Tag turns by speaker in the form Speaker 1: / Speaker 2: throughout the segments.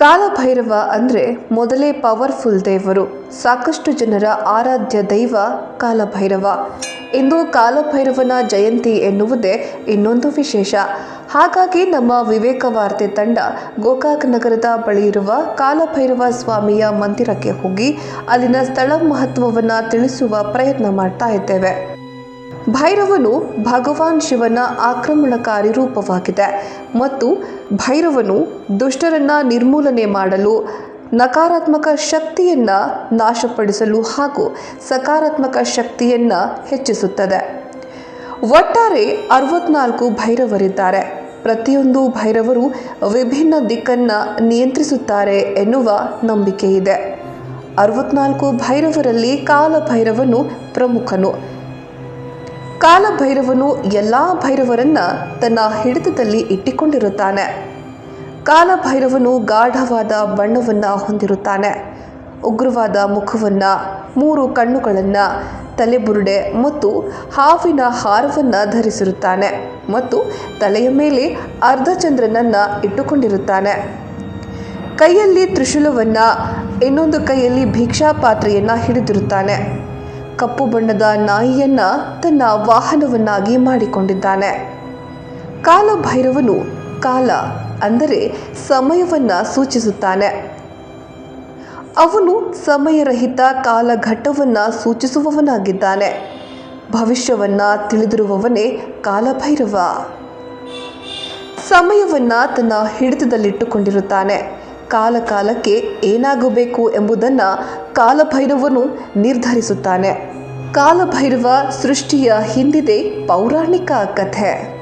Speaker 1: ಕಾಲಭೈರವ ಅಂದರೆ ಮೊದಲೇ ಪವರ್ಫುಲ್ ದೇವರು, ಸಾಕಷ್ಟು ಜನರ ಆರಾಧ್ಯ ದೈವ ಕಾಲಭೈರವ. ಇಂದು ಕಾಲಭೈರವನ ಜಯಂತಿ ಎನ್ನುವುದೇ ಇನ್ನೊಂದು ವಿಶೇಷ. ಹಾಗಾಗಿ ನಮ್ಮ ವಿವೇಕ ವಾರ್ತೆ ತಂಡ ಗೋಕಾಕ್ ನಗರದ ಬಳಿ ಇರುವ ಕಾಲಭೈರವ ಸ್ವಾಮಿಯ ಮಂದಿರಕ್ಕೆ ಹೋಗಿ ಅಲ್ಲಿನ ಸ್ಥಳ ಮಹತ್ವವನ್ನು ತಿಳಿಸುವ ಪ್ರಯತ್ನ ಮಾಡ್ತಾ ಇದ್ದೇವೆ. ಭೈರವನು ಭಗವಾನ್ ಶಿವನ ಆಕ್ರಮಣಕಾರಿ ರೂಪವಾಗಿದೆ ಮತ್ತು ಭೈರವನು ದುಷ್ಟರನ್ನ ನಿರ್ಮೂಲನೆ ಮಾಡಲು, ನಕಾರಾತ್ಮಕ ಶಕ್ತಿಯನ್ನು ನಾಶಪಡಿಸಲು ಹಾಗೂ ಸಕಾರಾತ್ಮಕ ಶಕ್ತಿಯನ್ನು ಹೆಚ್ಚಿಸುತ್ತದೆ. ಒಟ್ಟಾರೆ ಅರವತ್ನಾಲ್ಕು ಭೈರವರಿದ್ದಾರೆ. ಪ್ರತಿಯೊಂದು ಭೈರವರು ವಿಭಿನ್ನ ದಿಕ್ಕನ್ನು ನಿಯಂತ್ರಿಸುತ್ತಾರೆ ಎನ್ನುವ ನಂಬಿಕೆ ಇದೆ ಅರವತ್ನಾಲ್ಕು ಭೈರವರಲ್ಲಿ ಕಾಲ ಭೈರವನು ಪ್ರಮುಖನು. ಕಾಲಭೈರವನು ಎಲ್ಲ ಭೈರವರನ್ನ ತನ್ನ ಹಿಡಿತದಲ್ಲಿ ಇಟ್ಟಿಕೊಂಡಿರುತ್ತಾನೆ. ಕಾಲಭೈರವನು ಗಾಢವಾದ ಬಣ್ಣವನ್ನು ಹೊಂದಿರುತ್ತಾನೆ. ಉಗ್ರವಾದ ಮುಖವನ್ನು, ಮೂರು ಕಣ್ಣುಗಳನ್ನು, ತಲೆಬುರುಡೆ ಮತ್ತು ಹಾವಿನ ಹಾರವನ್ನು ಧರಿಸಿರುತ್ತಾನೆ ಮತ್ತು ತಲೆಯ ಮೇಲೆ ಅರ್ಧಚಂದ್ರನನ್ನು ಇಟ್ಟುಕೊಂಡಿರುತ್ತಾನೆ. ಕೈಯಲ್ಲಿ ತ್ರಿಶೂಲವನ್ನು, ಇನ್ನೊಂದು ಕೈಯಲ್ಲಿ ಭಿಕ್ಷಾ ಪಾತ್ರೆಯನ್ನು ಹಿಡಿದಿರುತ್ತಾನೆ. ಕಪ್ಪು ಬಣ್ಣದ ನಾಯಿಯನ್ನ ತನ್ನ ವಾಹನವನ್ನಾಗಿ ಮಾಡಿಕೊಂಡಿದ್ದಾನೆ. ಕಾಲಭೈರವನು ಕಾಲ ಅಂದರೆ ಸಮಯವನ್ನು ಸೂಚಿಸುತ್ತಾನೆ. ಅವನು ಸಮಯರಹಿತ ಕಾಲಘಟ್ಟವನ್ನು ಸೂಚಿಸುವವನಾಗಿದ್ದಾನೆ. ಭವಿಷ್ಯವನ್ನು ತಿಳಿದಿರುವವನೇ ಕಾಲಭೈರವ. ಸಮಯವನ್ನು ತನ್ನ ಹಿಡಿತದಲ್ಲಿಟ್ಟುಕೊಂಡಿರುತ್ತಾನೆ. ಕಾಲ ಕಾಲಕ್ಕೆ ಏನಾಗಬೇಕು ಎಂಬುದನ್ನು ಕಾಲಭೈರವನು ನಿರ್ಧರಿಸುತ್ತಾನೆ. ಕಾಲಭೈರವ ಸೃಷ್ಟಿಯ ಹಿಂದಿದೆ ಪೌರಾಣಿಕ ಕಥೆ.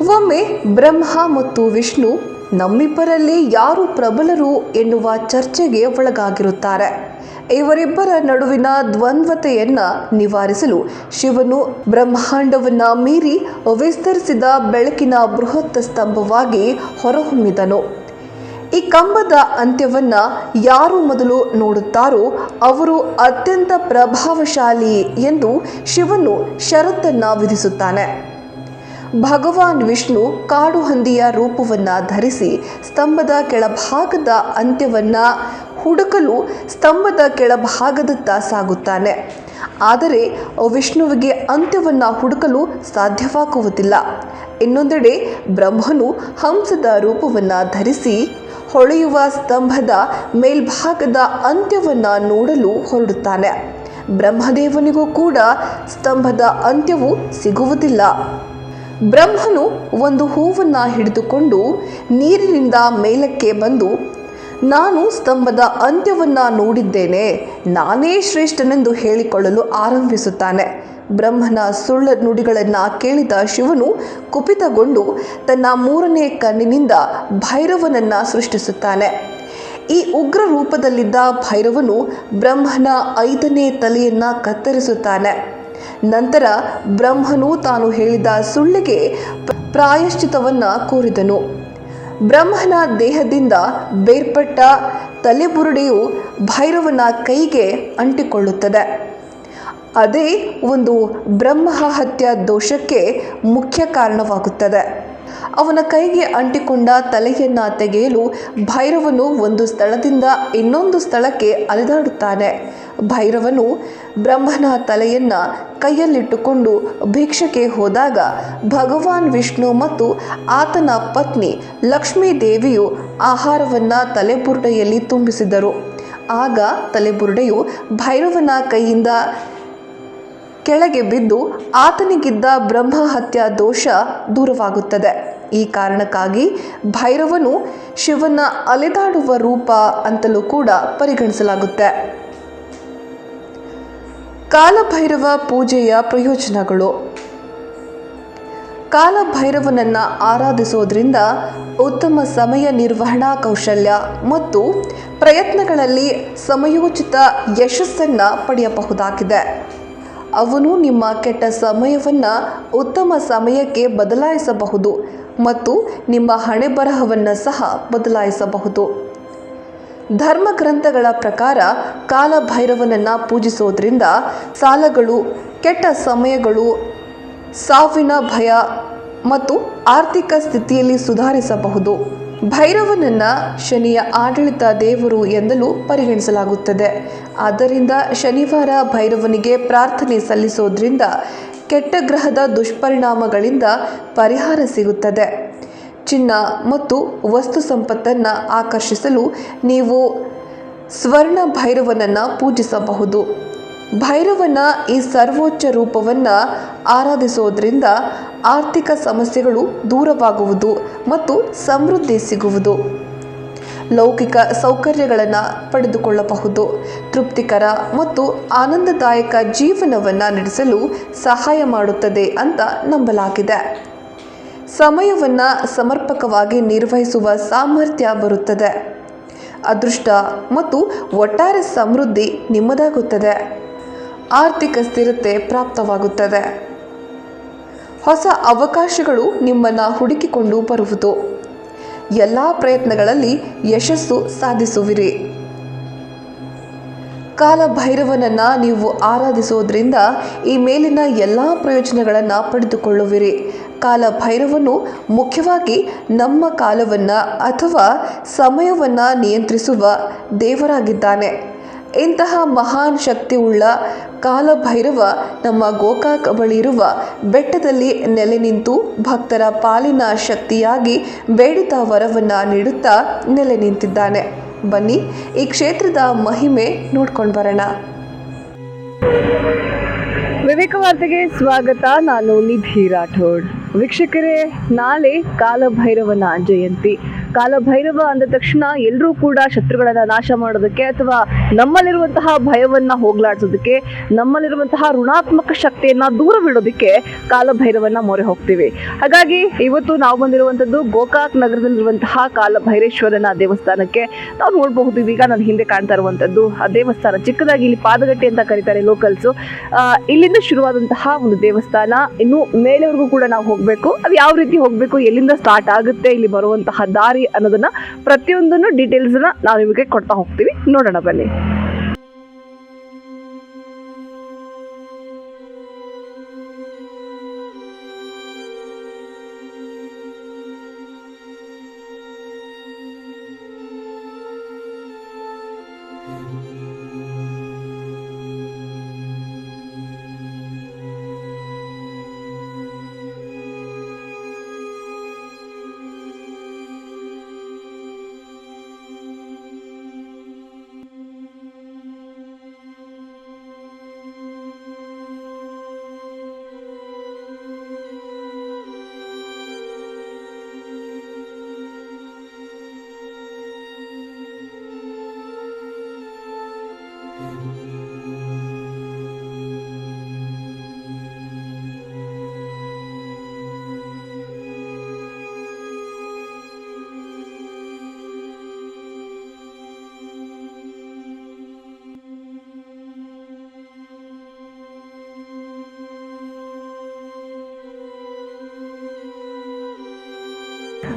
Speaker 1: ಒಮ್ಮೆ ಬ್ರಹ್ಮ ಮತ್ತು ವಿಷ್ಣು ನಮ್ಮಿಬ್ಬರಲ್ಲಿ ಯಾರು ಪ್ರಬಲರು ಎನ್ನುವ ಚರ್ಚೆಗೆ ಒಳಗಾಗಿರುತ್ತಾರೆ. ಇವರಿಬ್ಬರ ನಡುವಿನ ದ್ವಂದ್ವತೆಯನ್ನು ನಿವಾರಿಸಲು ಶಿವನು ಬ್ರಹ್ಮಾಂಡವನ್ನು ಮೀರಿ ವಿಸ್ತರಿಸಿದ ಬೆಳಕಿನ ಬೃಹತ್ ಸ್ತಂಭವಾಗಿ ಹೊರಹೊಮ್ಮಿದನು. ಈ ಕಂಬದ ಅಂತ್ಯವನ್ನ ಯಾರು ಮೊದಲು ನೋಡುತ್ತಾರೋ ಅವರು ಅತ್ಯಂತ ಪ್ರಭಾವಶಾಲಿ ಎಂದು ಶಿವನು ಷರತ್ತನ್ನ ವಿಧಿಸುತ್ತಾನೆ. ಭಗವಾನ್ ವಿಷ್ಣು ಕಾಡು ಹಂದಿಯ ರೂಪವನ್ನು ಧರಿಸಿ ಸ್ತಂಭದ ಕೆಳಭಾಗದ ಅಂತ್ಯವನ್ನು ಹುಡುಕಲು ಸ್ತಂಭದ ಕೆಳಭಾಗದತ್ತ ಸಾಗುತ್ತಾನೆ. ಆದರೆ ವಿಷ್ಣುವಿಗೆ ಅಂತ್ಯವನ್ನು ಹುಡುಕಲು ಸಾಧ್ಯವಾಗುವುದಿಲ್ಲ. ಇನ್ನೊಂದೆಡೆ ಬ್ರಹ್ಮನು ಹಂಸದ ರೂಪವನ್ನು ಧರಿಸಿ ಹೊಳೆಯುವ ಸ್ತಂಭದ ಮೇಲ್ಭಾಗದ ಅಂತ್ಯವನ್ನು ನೋಡಲು ಹೊರಡುತ್ತಾನೆ. ಬ್ರಹ್ಮದೇವನಿಗೂ ಕೂಡ ಸ್ತಂಭದ ಅಂತ್ಯವು ಸಿಗುವುದಿಲ್ಲ. ಬ್ರಹ್ಮನು ಒಂದು ಹೂವನ್ನು ಹಿಡಿದುಕೊಂಡು ನೀರಿನಿಂದ ಮೇಲಕ್ಕೆ ಬಂದು, ನಾನು ಸ್ತಂಭದ ಅಂತ್ಯವನ್ನು ನೋಡಿದ್ದೇನೆ. ನಾನೇ ಶ್ರೇಷ್ಠನೆಂದು ಹೇಳಿಕೊಳ್ಳಲು ಆರಂಭಿಸುತ್ತಾನೆ. ಬ್ರಹ್ಮನ ಸುಳ್ಳ ನುಡಿಗಳನ್ನು ಕೇಳಿದ ಶಿವನು ಕುಪಿತಗೊಂಡು ತನ್ನ ಮೂರನೇ ಕಣ್ಣಿನಿಂದ ಭೈರವನನ್ನು ಸೃಷ್ಟಿಸುತ್ತಾನೆ. ಈ ಉಗ್ರ ರೂಪದಲ್ಲಿದ್ದ ಭೈರವನು ಬ್ರಹ್ಮನ ಐದನೇ ತಲೆಯನ್ನು ಕತ್ತರಿಸುತ್ತಾನೆ. ನಂತರ ಬ್ರಹ್ಮನು ತಾನು ಹೇಳಿದ ಸುಳ್ಳಿಗೆ ಪ್ರಾಯಶ್ಚಿತವನ್ನು ಕೋರಿದನು. ಬ್ರಹ್ಮನ ದೇಹದಿಂದ ಬೇರ್ಪಟ್ಟ ತಲೆಬುರುಡೆಯು ಭೈರವನ ಕೈಗೆ ಅಂಟಿಕೊಳ್ಳುತ್ತದೆ. ಅದೇ ಒಂದು ಬ್ರಹ್ಮ ಹತ್ಯ ದೋಷಕ್ಕೆ ಮುಖ್ಯ ಕಾರಣವಾಗುತ್ತದೆ. ಅವನ ಕೈಗೆ ಅಂಟಿಕೊಂಡ ತಲೆಯನ್ನು ತೆಗೆಯಲು ಭೈರವನು ಒಂದು ಸ್ಥಳದಿಂದ ಇನ್ನೊಂದು ಸ್ಥಳಕ್ಕೆ ಅಲೆದಾಡುತ್ತಾನೆ. ಭೈರವನು ಬ್ರಹ್ಮನ ತಲೆಯನ್ನು ಕೈಯಲ್ಲಿಟ್ಟುಕೊಂಡು ಭಿಕ್ಷಕ್ಕೆ ಹೋದಾಗ ಭಗವಾನ್ ವಿಷ್ಣು ಮತ್ತು ಆತನ ಪತ್ನಿ ಲಕ್ಷ್ಮೀ ದೇವಿಯು ಆಹಾರವನ್ನು ತಲೆಬುರುಡೆಯಲ್ಲಿ ತುಂಬಿಸಿದರು. ಆಗ ತಲೆಬುರುಡೆಯು ಭೈರವನ ಕೈಯಿಂದ ಕೆಳಗೆ ಬಿದ್ದು ಆತನಿಗಿದ್ದ ಬ್ರಹ್ಮಹತ್ಯ ದೋಷ ದೂರವಾಗುತ್ತದೆ. ಈ ಕಾರಣಕ್ಕಾಗಿ ಭೈರವನು ಶಿವನ ಅಲೆದಾಡುವ ರೂಪ ಅಂತಲೂ ಕೂಡ ಪರಿಗಣಿಸಲಾಗುತ್ತೆ. ಕಾಲಭೈರವ ಪೂಜೆಯ ಪ್ರಯೋಜನಗಳು. ಕಾಲಭೈರವನನ್ನ ಆರಾಧಿಸೋದ್ರಿಂದ ಉತ್ತಮ ಸಮಯ ನಿರ್ವಹಣಾ ಕೌಶಲ್ಯ ಮತ್ತು ಪ್ರಯತ್ನಗಳಲ್ಲಿ ಸಮಯೋಚಿತ ಯಶಸ್ಸನ್ನು ಪಡೆಯಬಹುದಾಗಿದೆ. ಅವನು ನಿಮ್ಮ ಕೆಟ್ಟ ಸಮಯವನ್ನು ಉತ್ತಮ ಸಮಯಕ್ಕೆ ಬದಲಾಯಿಸಬಹುದು ಮತ್ತು ನಿಮ್ಮ ಹಣೆ ಬರಹವನ್ನು ಸಹ ಬದಲಾಯಿಸಬಹುದು. ಧರ್ಮ ಗ್ರಂಥಗಳ ಪ್ರಕಾರ ಕಾಲಭೈರವನನ್ನು ಪೂಜಿಸೋದ್ರಿಂದ ಸಾಲಗಳು, ಕೆಟ್ಟ ಸಮಯಗಳು, ಸಾವಿನ ಭಯ ಮತ್ತು ಆರ್ಥಿಕ ಸ್ಥಿತಿಯಲ್ಲಿ ಸುಧಾರಿಸಬಹುದು. ಭೈರವನನ್ನ ಶನಿಯ ಆಡಳಿತ ದೇವರು ಎಂದಲೂ ಪರಿಗಣಿಸಲಾಗುತ್ತದೆ. ಆದ್ದರಿಂದ ಶನಿವಾರ ಭೈರವನಿಗೆ ಪ್ರಾರ್ಥನೆ ಸಲ್ಲಿಸೋದ್ರಿಂದ ಕೆಟ್ಟ ಗ್ರಹದ ದುಷ್ಪರಿಣಾಮಗಳಿಂದ ಪರಿಹಾರ ಸಿಗುತ್ತದೆ. ಚಿನ್ನ ಮತ್ತು ವಸ್ತು ಸಂಪತ್ತನ್ನು ಆಕರ್ಷಿಸಲು ನೀವು ಸ್ವರ್ಣ ಭೈರವನನ್ನು ಪೂಜಿಸಬಹುದು. ಭೈರವನ ಈ ಸರ್ವೋಚ್ಚ ರೂಪವನ್ನು ಆರಾಧಿಸೋದ್ರಿಂದ ಆರ್ಥಿಕ ಸಮಸ್ಯೆಗಳು ದೂರವಾಗುವುದು ಮತ್ತು ಸಮೃದ್ಧಿ ಸಿಗುವುದು. ಲೌಕಿಕ ಸೌಕರ್ಯಗಳನ್ನು ಪಡೆದುಕೊಳ್ಳಬಹುದು. ತೃಪ್ತಿಕರ ಮತ್ತು ಆನಂದದಾಯಕ ಜೀವನವನ್ನು ನಡೆಸಲು ಸಹಾಯ ಮಾಡುತ್ತದೆ ಅಂತ ನಂಬಲಾಗಿದೆ. ಸಮಯವನ್ನು ಸಮರ್ಪಕವಾಗಿ ನಿರ್ವಹಿಸುವ ಸಾಮರ್ಥ್ಯ ಬರುತ್ತದೆ. ಅದೃಷ್ಟ ಮತ್ತು ಒಟ್ಟಾರೆ ಸಮೃದ್ಧಿ ನಿಮ್ಮದಾಗುತ್ತದೆ. ಆರ್ಥಿಕ ಸ್ಥಿರತೆ ಪ್ರಾಪ್ತವಾಗುತ್ತದೆ. ಹೊಸ ಅವಕಾಶಗಳು ನಿಮ್ಮನ್ನು ಹುಡುಕಿಕೊಂಡು ಬರುವುದು. ಎಲ್ಲ ಪ್ರಯತ್ನಗಳಲ್ಲಿ ಯಶಸ್ಸು ಸಾಧಿಸುವಿರಿ. ಕಾಲಭೈರವನನ್ನು ನೀವು ಆರಾಧಿಸುವುದರಿಂದ ಈ ಮೇಲಿನ ಎಲ್ಲ ಪ್ರಯೋಜನಗಳನ್ನು ಪಡೆದುಕೊಳ್ಳುವಿರಿ. ಕಾಲಭೈರವನು ಮುಖ್ಯವಾಗಿ ನಮ್ಮ ಕಾಲವನ್ನು ಅಥವಾ ಸಮಯವನ್ನು ನಿಯಂತ್ರಿಸುವ ದೇವರಾಗಿದ್ದಾನೆ. ಇಂತಹ ಮಹಾನ್ ಶಕ್ತಿಯುಳ್ಳ ಕಾಲಭೈರವ ನಮ್ಮ ಗೋಕಾಕ್ ಬಳಿ ಇರುವ ಬೆಟ್ಟದಲ್ಲಿ ನೆಲೆ ನಿಂತು ಭಕ್ತರ ಪಾಲಿನ ಶಕ್ತಿಯಾಗಿ ಬೇಡಿತ ವರವನ್ನು ನೀಡುತ್ತಾ ನೆಲೆ ನಿಂತಿದ್ದಾನೆ. ಬನ್ನಿ, ಈ ಕ್ಷೇತ್ರದ ಮಹಿಮೆ ನೋಡ್ಕೊಂಡು ಬರೋಣ. ವಿವೇಕ ವಾರ್ತೆಗೆ ಸ್ವಾಗತ. ನಾನು ನಿಧಿ ರಾಠೋಡ್. ವೀಕ್ಷಕರೇ, ನಾಳೆ ಕಾಲಭೈರವನ ಜಯಂತಿ. ಕಾಲಭೈರವ ಅಂದ ತಕ್ಷಣ ಎಲ್ಲರೂ ಕೂಡ ಶತ್ರುಗಳನ್ನ ನಾಶ ಮಾಡೋದಕ್ಕೆ ಅಥವಾ ನಮ್ಮಲ್ಲಿರುವಂತಹ ಭಯವನ್ನ ಹೋಗ್ಲಾಡ್ಸೋದಕ್ಕೆ, ನಮ್ಮಲ್ಲಿರುವಂತಹ ಋಣಾತ್ಮಕ ಶಕ್ತಿಯನ್ನ ದೂರವಿಡೋದಕ್ಕೆ ಕಾಲಭೈರವನ್ನ ಮೊರೆ ಹೋಗ್ತೀವಿ. ಹಾಗಾಗಿ ಇವತ್ತು ನಾವು ಬಂದಿರುವಂತದ್ದು ಗೋಕಾಕ್ ನಗರದಲ್ಲಿರುವಂತಹ ಕಾಲಭೈರೇಶ್ವರನ ದೇವಸ್ಥಾನಕ್ಕೆ. ನಾವು ನೋಡಬಹುದು, ಈಗ ನನ್ನ ಹಿಂದೆ ಕಾಣ್ತಾ ಇರುವಂತದ್ದು ಆ ದೇವಸ್ಥಾನ ಚಿಕ್ಕದಾಗಿ ಇಲ್ಲಿ ಪಾದಗಟ್ಟೆ ಅಂತ ಕರೀತಾರೆ ಲೋಕಲ್ಸ್ ಇಲ್ಲಿಂದ ಶುರುವಾದಂತಹ ಒಂದು ದೇವಸ್ಥಾನ. ಇನ್ನು ಮೇಲೆವರೆಗೂ ಕೂಡ ನಾವು ಹೋಗಬೇಕು. ಅದು ಯಾವ ರೀತಿ ಹೋಗಬೇಕು, ಎಲ್ಲಿಂದ ಸ್ಟಾರ್ಟ್ ಆಗುತ್ತೆ, ಇಲ್ಲಿ ಬರುವಂತಹ ದಾರಿ ಅನ್ನೋದನ್ನ ಪ್ರತಿಯೊಂದನ್ನು ಡೀಟೇಲ್ಸ್ನ ನಾವು ನಿಮಗೆ ಕೊಡ್ತಾ ಹೋಗ್ತೀವಿ. ನೋಡೋಣ ಬನ್ನಿ.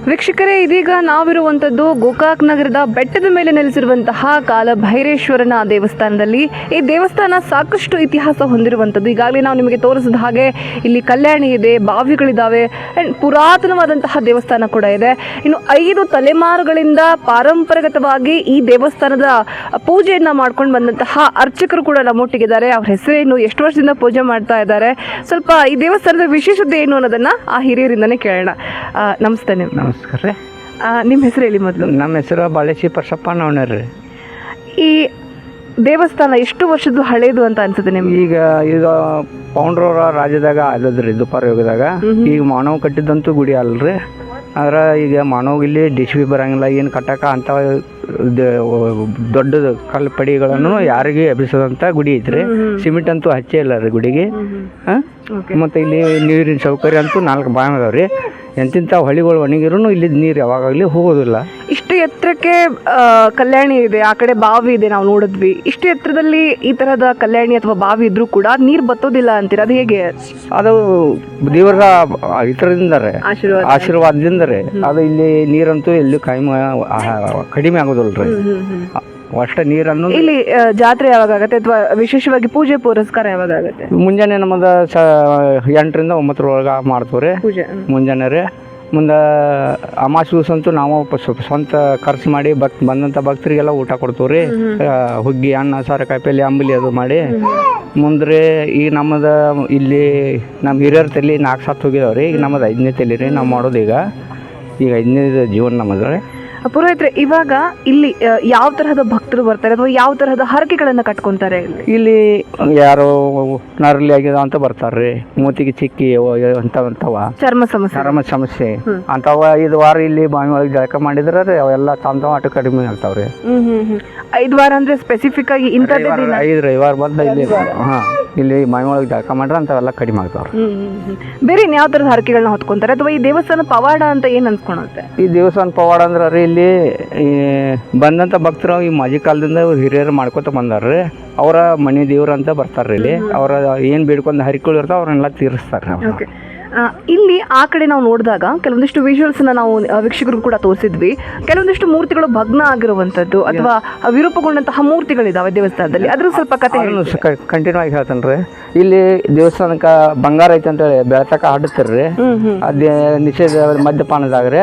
Speaker 1: ವೀಕ್ಷಕರೇ, ಇದೀಗ ನಾವಿರುವಂಥದ್ದು ಗೋಕಾಕ್ ನಗರದ ಬೆಟ್ಟದ ಮೇಲೆ ನೆಲೆಸಿರುವಂತಹ ಕಾಲಭೈರೇಶ್ವರನ ದೇವಸ್ಥಾನದಲ್ಲಿ. ಈ ದೇವಸ್ಥಾನ ಸಾಕಷ್ಟು ಇತಿಹಾಸ ಹೊಂದಿರುವಂಥದ್ದು. ಈಗಾಗಲೇ ನಾವು ನಿಮಗೆ ತೋರಿಸಿದ ಹಾಗೆ ಇಲ್ಲಿ ಕಲ್ಯಾಣಿ ಇದೆ ಬಾವಿಗಳಿದ್ದಾವೆ ಆ್ಯಂಡ್ ಪುರಾತನವಾದಂತಹ ದೇವಸ್ಥಾನ ಕೂಡ ಇದೆ. ಇನ್ನು ಐದು ತಲೆಮಾರುಗಳಿಂದ ಪಾರಂಪರಾಗತವಾಗಿ ಈ ದೇವಸ್ಥಾನದ ಪೂಜೆಯನ್ನು ಮಾಡ್ಕೊಂಡು ಬಂದಂತಹ ಅರ್ಚಕರು ಕೂಡ ನಮ್ಮೊಟ್ಟಿಗಿದ್ದಾರೆ ಅವ್ರ ಹೆಸರೇನು ಎಷ್ಟು ವರ್ಷದಿಂದ ಪೂಜೆ ಮಾಡ್ತಾ ಇದ್ದಾರೆ. ಸ್ವಲ್ಪ ಈ ದೇವಸ್ಥಾನದ ವಿಶೇಷತೆ ಏನು ಅನ್ನೋದನ್ನ ಆ ಹಿರಿಯರಿಂದನೇ ಕೇಳೋಣ. ನಮಸ್ತೆ ನಿಮ್ಮ
Speaker 2: ನಮಸ್ಕಾರ ರೀ.
Speaker 1: ನಿಮ್ಮ ಹೆಸರು ಹೇಳಿ ಮೊದಲು.
Speaker 2: ನಮ್ಮ ಹೆಸರು ಬಾಳೆಶಿ ಪರಶಪ್ಪ ನವಣರ್ ರೀ.
Speaker 1: ಈ ದೇವಸ್ಥಾನ ಎಷ್ಟು ವರ್ಷದ್ದು ಹಳೇದು ಅಂತ ಅನ್ಸುತ್ತೆ ನಿಮ್ಗೆ?
Speaker 2: ಈಗ ಈಗ ಪೌಂಡ್ರವರ ರಾಜ್ಯದಾಗ ಆದದ್ರಿ ದುಪಾರ ಯುಗದಾಗ. ಈಗ ಮಾನವ ಕಟ್ಟಿದ್ದಂತೂ ಗುಡಿ ಅಲ್ರಿ ಆದ್ರೆ ಈಗ ಮಾನವ್ ಇಲ್ಲಿ ಡಿಶ್ ಬಿ ಬರಂಗಿಲ್ಲ ಏನು ಕಟ್ಟಕ ಅಂತ ದೊಡ್ಡ ಕಲ್ಲು ಪಡಿಗಳನ್ನು ಯಾರಿಗೆ ಗುಡಿ ಐತ್ರಿ. ಸಿಮೆಂಟ್ ಅಂತೂ ಹಚ್ಚೇ ಇಲ್ಲ ರೀ ಗುಡಿಗೆ. ಮತ್ತು ಇಲ್ಲಿ ನೀರಿನ ಸೌಕರ್ಯ ಅಂತೂ ನಾಲ್ಕು ಬಾವಿ ಅದಾವ ರೀ ಎಂತಿಂಥ ಹೊಳಿಗಳು ಒಣಗಿರೂ ಇಲ್ಲಿ ನೀರು ಯಾವಾಗಲಿ ಹೋಗೋದಿಲ್ಲ.
Speaker 1: ಇಷ್ಟು ಎತ್ತರಕ್ಕೆ ಆ, ಕಲ್ಯಾಣಿ ಇದೆ ಆ ಕಡೆ ಬಾವಿ ಇದೆ ನಾವು ನೋಡಿದ್ವಿ. ಇಷ್ಟು ಎತ್ತರದಲ್ಲಿ ಈ ತರಹದ ಕಲ್ಯಾಣಿ ಅಥವಾ ಬಾವಿ ಇದ್ರೂ ಕೂಡ ನೀರು ಬತ್ತೋದಿಲ್ಲ ಅಂತೀರ? ಅದು ಹೇಗೆ?
Speaker 2: ಅದು ದೇವರ ಇತರದಿಂದ
Speaker 1: ಆಶೀರ್ವಾದ.
Speaker 2: ಆಶೀರ್ವಾದದಿಂದರೆ ಅದು ಇಲ್ಲಿ ನೀರಂತೂ ಎಲ್ಲೂ ಕಡಿಮೆ ಕಡಿಮೆ ಆಗೋದಿಲ್ಲ ರೀ ಅಷ್ಟೇ ನೀರನ್ನು
Speaker 1: ಇಲ್ಲಿ ಆ, ಜಾತ್ರೆ ಯಾವಾಗ ಆಗುತ್ತೆ ಅಥವಾ ವಿಶೇಷವಾಗಿ ಪೂಜೆ ಪುರಸ್ಕಾರ ಯಾವಾಗ ಆಗುತ್ತೆ
Speaker 2: ಮುಂಜಾನೆ ನಮ್ಮದು ಸ ಎಂಟರಿಂದ ಒಂಬತ್ತರೊಳಗೆ ಮಾಡ್ತೀವಿ ರೀ
Speaker 1: ಪೂಜೆ
Speaker 2: ಮುಂಜಾನೆ ರೀ. ಮುಂದೆ ಅಮಾಸೆ ದಿವಸ ಅಂತೂ ನಾವು ಪ- ಸ್ವಲ್ಪ ಸ್ವಂತ ಖರ್ಚು ಮಾಡಿ ಭಕ್ ಬಂದಂಥ ಭಕ್ತರಿಗೆಲ್ಲ ಊಟ ಕೊಡ್ತೀವಿ ರೀ ಹುಗ್ಗಿ ಅನ್ನ ಸಾರು ಕಾಯಿಪಲ್ಲೆ ಅಂಬಲಿ ಅದು ಮಾಡಿ. ಮುಂದ್ರೆ ಈಗ ನಮ್ಮದು ಇಲ್ಲಿ ನಮ್ಮ ಹಿರಿಯರ ತಲೆ ನಾಲ್ಕು ಸತ್ತು ಹೋಗಿದಾವೆ ರೀ ಈಗ ನಮ್ಮದು ಐದನೇ ತಲೆ ರೀ ನಾವು ಮಾಡೋದು ಈಗ. ಈಗ ಐದನೇ ಜೀವನ ನಮ್ಮದು ರೀ.
Speaker 3: ಪುರೋಹಿತ್ರೆ ಇವಾಗ ಇಲ್ಲಿ ಯಾವ ತರಹದ ಭಕ್ತರು ಬರ್ತಾರೆ ಅಥವಾ ಯಾವ ತರಹದ ಹರಕೆಗಳನ್ನ ಕಟ್ಕೊಂತಾರೆ ಇಲ್ಲಿ
Speaker 2: ಯಾರು ಯಾರೋ ನರಲಿ ಆಗ್ಯದ ಅಂತ ಬರ್ತಾರ್ರಿ. ಮೂತಿಗೆ ಚಿಕ್ಕಿ ಅಂತವ.
Speaker 3: ಚರ್ಮ ಸಮಸ್ಯೆ.
Speaker 2: ಚರ್ಮ ಸಮಸ್ಯೆ. ಅಂತವ ಐದು ವಾರ ಇಲ್ಲಿ ಬಾವಿ ಒಳಗೆ ಜಳಕ ಮಾಡಿದ್ರೆ ರೀ ಅವೆಲ್ಲ ತಾಮ್ ಅಟ್ಟು ಕಡಿಮೆ ಆಗ್ತಾವ್ರಿ.
Speaker 3: ಹ್ಮ್ ಹ್ಮ್ ಹ್ಮ್. ಐದು ವಾರ ಅಂದ್ರೆ ಸ್ಪೆಸಿಫಿಕ್ ಆಗಿ ಇಂಥದ್ದೇ ದಿನ?
Speaker 2: ಐದು ರವಿವಾರ ಬಂದು ಇಲ್ಲಿ ಹಾ ಇಲ್ಲಿ ಬಾವಿ ಒಳಗೆ ಜಳಕ ಮಾಡ್ರೆ ಅಂತವೆಲ್ಲ ಕಡಿಮೆ ಆಗ್ತಾವ್ರಿ.
Speaker 3: ಹ್ಮ್ ಹ್ಮ್ ಹ್ಮ್. ಬೇರೆ ಇನ್ಯಾವ ತರದ ಹರಕೆಗಳನ್ನ ಹೊತ್ಕೊಂತಾರೆ? ಅಥವಾ ಈ ದೇವಸ್ಥಾನ ಪವಾಡ ಅಂತ ಏನ್ ಅನ್ಸ್ಕೊಳುತ್ತೆ?
Speaker 2: ಈ ದೇವಸ್ಥಾನ ಪವಾಡ ಅಂದ್ರೆ ರೀ ಇಲ್ಲಿ ಈ ಬಂದಂಥ ಭಕ್ತರು ಈ ಮಾಜಿ ಕಾಲದಿಂದ ಇವ್ರು ಹಿರಿಯರು ಮಾಡ್ಕೊತ ಬಂದಾರ್ರಿ. ಅವರ ಮನೆ ದೇವ್ರು ಅಂತ ಬರ್ತಾರ್ರಿ ಇಲ್ಲಿ. ಅವರ ಏನು ಬೇಡ್ಕೊಂಡು ಹರಿಕೊಳ್ಳಿರ್ತಾವ ಅವ್ರನ್ನೆಲ್ಲ ತೀರಿಸ್ತಾರೆ
Speaker 3: ಓಕೆ ಇಲ್ಲಿ ಆ ಕಡೆ ನಾವು ನೋಡಿದಾಗ ಕೆಲವೊಂದಿಷ್ಟು ನ ನಾವು ವೀಕ್ಷಕರು ವೀಕ್ಷಕರಿಗೂ ಕೂಡ ತೋರಿಸಿದ್ವಿ. ಕೆಲವೊಂದಿಷ್ಟು ಮೂರ್ತಿಗಳು ಭಗ್ನ ಆಗಿರುವಂಥದ್ದು ಅಥವಾ ವಿರೂಪಗೊಂಡಂತಹ ಮೂರ್ತಿಗಳಿದಾವೆ ದೇವಸ್ಥಾನದಲ್ಲಿ. ಅದ್ರ ಸ್ವಲ್ಪ ಕಥೆ
Speaker 2: ಕಂಟಿನ್ಯೂ ಆಗಿ ಹೇಳ್ತೇನೆ ರೀ ಇಲ್ಲಿ ದೇವಸ್ಥಾನಕ್ಕೆ ಬಂಗಾರ ಐತೆ ಅಂತ ಹೇಳಿ ಬೆಳತಕ್ಕ
Speaker 3: ಹ್ಮ್
Speaker 2: ಅದ ನಿಷೇಧ ಮದ್ಯಪಾನದಾಗ ರೀ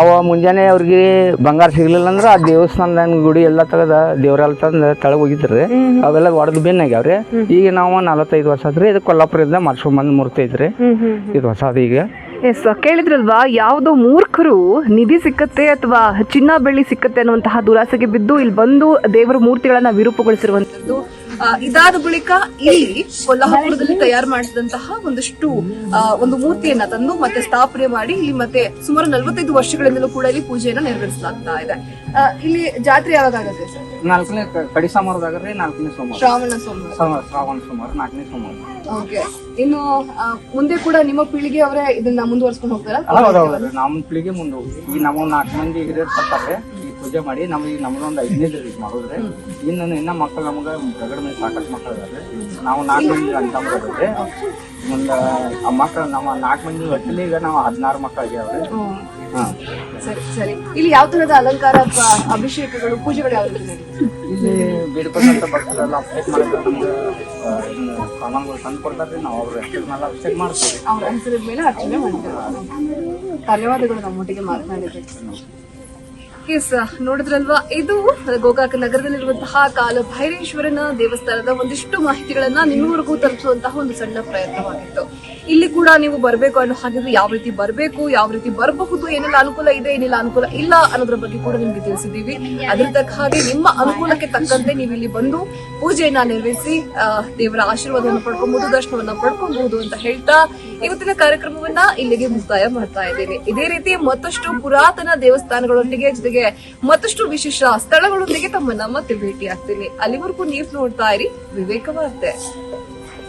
Speaker 2: ಅವ ಮುಂಜಾನೆ ಅವ್ರಿಗೆ ಬಂಗಾರ ಸಿಗ್ಲಿಲ್ಲ ಅಂದ್ರೆ ಆ ದೇವಸ್ಥಾನದ ಗುಡಿ ಎಲ್ಲ ತೆಗೆದ ದೇವರೆಲ್ಲ ತಂದು ತಳಗ ಹೋಗಿದ್ರಿ. ಅವೆಲ್ಲ ಒಡೆದು ಬೆನ್ನಾಗ್ಯಾವ್ರಿ ಈಗ ನಾವು ನಲವತ್ತೈದು ವರ್ಷ ಆದ್ರಿ ಇದು ಕೊಲ್ಲಾಪುರದಿಂದ ಮಾಡ್ಸ್ಕೊಂಬಂದು ಮೂರ್ತಿ ಐತ್ರಿ. ಇದು ಹೊಸದು ಈಗ?
Speaker 3: ಎಸ್ ಕೇಳಿದ್ರಲ್ವಾ ಯಾವುದೋ ಮೂರ್ಖರು ನಿಧಿ ಸಿಕ್ಕತ್ತೆ ಅಥವಾ ಚಿನ್ನ ಬೆಳ್ಳಿ ಸಿಕ್ಕತ್ತೆ ಅನ್ನುವಂತಹ ದುರಾಸೆಗೆ ಬಿದ್ದು ಇಲ್ಲಿ ಬಂದು ದೇವರ ಮೂರ್ತಿಗಳನ್ನ ವಿರೂಪಗೊಳಿಸಿರುವಂತದ್ದು ಆ, ಇದಾದ ಬಳಿಕ ಇಲ್ಲಿ ಕೊಲ್ಲಾಪುರದಲ್ಲಿ ತಯಾರು ಮಾಡಿಸಿದಂತಹ ಒಂದಷ್ಟು ಒಂದು ಮೂರ್ತಿಯನ್ನ ತಂದು ಮತ್ತೆ ಸ್ಥಾಪನೆ ಮಾಡಿ ಇಲ್ಲಿ ಮತ್ತೆ ಸುಮಾರು ನಲವತ್ತೈದು ವರ್ಷಗಳಿಂದಲೂ ಕೂಡ ಇಲ್ಲಿ ಪೂಜೆಯನ್ನ ನೆರವೇರಿಸಲಾಗ್ತಾ ಇದೆ. ಇಲ್ಲಿ ಜಾತ್ರೆ ಯಾವಾಗ ಆಗುತ್ತೆ ಸರ್?
Speaker 2: ನಾಲ್ಕನೇ ಕಡಿ ಸೋಮವಾರದಾಗ ರೀ ನಾಲ್ಕನೇ ಸೋಮವಾರ.
Speaker 3: ಶ್ರಾವಣ ಸೋಮವಾರ.
Speaker 2: ಶ್ರಾವಣ ಸೋಮವಾರ ನಾಲ್ಕನೇ ಸೋಮವಾರ.
Speaker 3: ಓಕೆ. ಇನ್ನು ಮುಂದೆ ಕೂಡ ನಿಮ್ಮ ಪೀಳಿಗೆ ಅವರೇ ಇದನ್ನ ಮುಂದುವರ್ಸ್ಕೊಂಡು ಹೋಗ್ತಾರೆ?
Speaker 2: ನಮ್ಮ ಪೀಳಿಗೆ ಮುಂದೆ ಈ ನಾವು ನಮ್ಮ ನಾಲ್ಕು ಮಂದಿ ಹಿರಿಯರು ಬರ್ತಾರೆ. ಪೂಜೆ ಮಾಡಿ ನಮ್ಗೆ ನಮ್ದೊಂದು ಐದನೇದು ರೀತಿ ಮಾಡಿದ್ರೆ ಇನ್ನು ಇನ್ನ ಮಕ್ಕಳು ನಮ್ಗೆ ರಗಡ ಮೇಲೆ ಸಾಕಷ್ಟು ಮಕ್ಕಳು ಇದಾರೆ. ನಾವು ನಾಲ್ಕು ಮಂದಿ ಅಂತ ಮುಂದೆ ಆ ಮಕ್ಕಳು ನಮ್ಮ ನಾಲ್ಕು ಮಂದಿ ಒಟ್ಟಲ್ಲಿ ಈಗ ನಾವು ಹದಿನಾರು ಮಕ್ಕಳು ಆಗ್ಯಾವ್ರಿ ಹಾಂ.
Speaker 3: ಸರಿ ಸರಿ. ಇಲ್ಲಿ ಯಾವ ತರಹದ ಅಲಂಕಾರ ಅಭಿಷೇಕಗಳು ಪೂಜೆಗಳು ಯಾವ?
Speaker 2: ಇಲ್ಲಿ ಬೇಡ್ಕೊಂಡಂತ ಭಕ್ತರೆಲ್ಲ ಅಭಿಷೇಕ ಮಾಡಿದ್ರೆ ನಮ್ಗೆ ಸಾಮಾನುಗಳು ತಂದು ಕೊಡ್ತಾರೆ. ನಾವು ಅವ್ರ ಹೆಸರಿನೆಲ್ಲ ಅಭಿಷೇಕ ಮಾಡ್ತೀವಿ.
Speaker 3: ಅವ್ರ ಹೆಸರಿದ ಮೇಲೆ ಅರ್ಚನೆ ಮಾಡ್ತೀವಿ. ಧನ್ಯವಾದಗಳು ನಮ್ಮೊಟ್ಟಿಗೆ ಮಾತನಾಡಿದ್ದಕ್ಕೆ. ಎಸ್ ನೋಡಿದ್ರಲ್ವಾ? ಇದು ಗೋಕಾಕ ನಗರದಲ್ಲಿರುವಂತಹ ಕಾಲ ಭೈರೇಶ್ವರನ ದೇವಸ್ಥಾನದ ಒಂದಿಷ್ಟು ಮಾಹಿತಿಗಳನ್ನ ನಿಮ್ಮವರೆಗೂ ತಲುಪಿಸುವಂತಹ ಒಂದು ಸಣ್ಣ ಪ್ರಯತ್ನವಾಗಿತ್ತು. ಇಲ್ಲಿ ಕೂಡ ನೀವು ಬರಬೇಕು ಅನ್ನೋ ಹಾಗಿದ್ರೆ ಯಾವ ರೀತಿ ಬರಬೇಕು, ಯಾವ ರೀತಿ ಬರಬಹುದು, ಏನೆಲ್ಲ ಅನುಕೂಲ ಇದೆ, ಏನೆಲ್ಲ ಅನುಕೂಲ ಇಲ್ಲ ಅನ್ನೋದ್ರ ಬಗ್ಗೆ ಕೂಡ ನಿಮ್ಗೆ ತಿಳಿಸಿದೀವಿ ಅದ್ರ ತಕ್ಕ ಹಾಗೆ ನಿಮ್ಮ ಅನುಕೂಲಕ್ಕೆ ತಕ್ಕಂತೆ ನೀವು ಇಲ್ಲಿ ಬಂದು ಪೂಜೆಯನ್ನ ನೆರವೇರಿಸಿ ದೇವರ ಆಶೀರ್ವಾದವನ್ನು ಪಡ್ಕೊಬಹುದು ದರ್ಶನವನ್ನ ಪಡ್ಕೊಬಹುದು ಅಂತ ಹೇಳ್ತಾ ಇವತ್ತಿನ ಕಾರ್ಯಕ್ರಮವನ್ನ ಇಲ್ಲಿಗೆ ಮುಕ್ತಾಯ ಮಾಡ್ತಾ ಇದ್ದೇನೆ ಇದೇ ರೀತಿ ಮತ್ತಷ್ಟು ಪುರಾತನ ದೇವಸ್ಥಾನಗಳೊಂದಿಗೆ ಜೊತೆಗೆ ಮತ್ತಷ್ಟು ವಿಶೇಷ ಸ್ಥಳಗಳೊಂದಿಗೆ ತಮ್ಮನ್ನ ಮತ್ತೆ ಭೇಟಿ ಆಗ್ತೀನಿ ಅಲ್ಲಿವರೆಗೂ ನೀವು ನೋಡ್ತಾ ಇರಿ. ವಿವೇಕ ವಾರ್ತೆ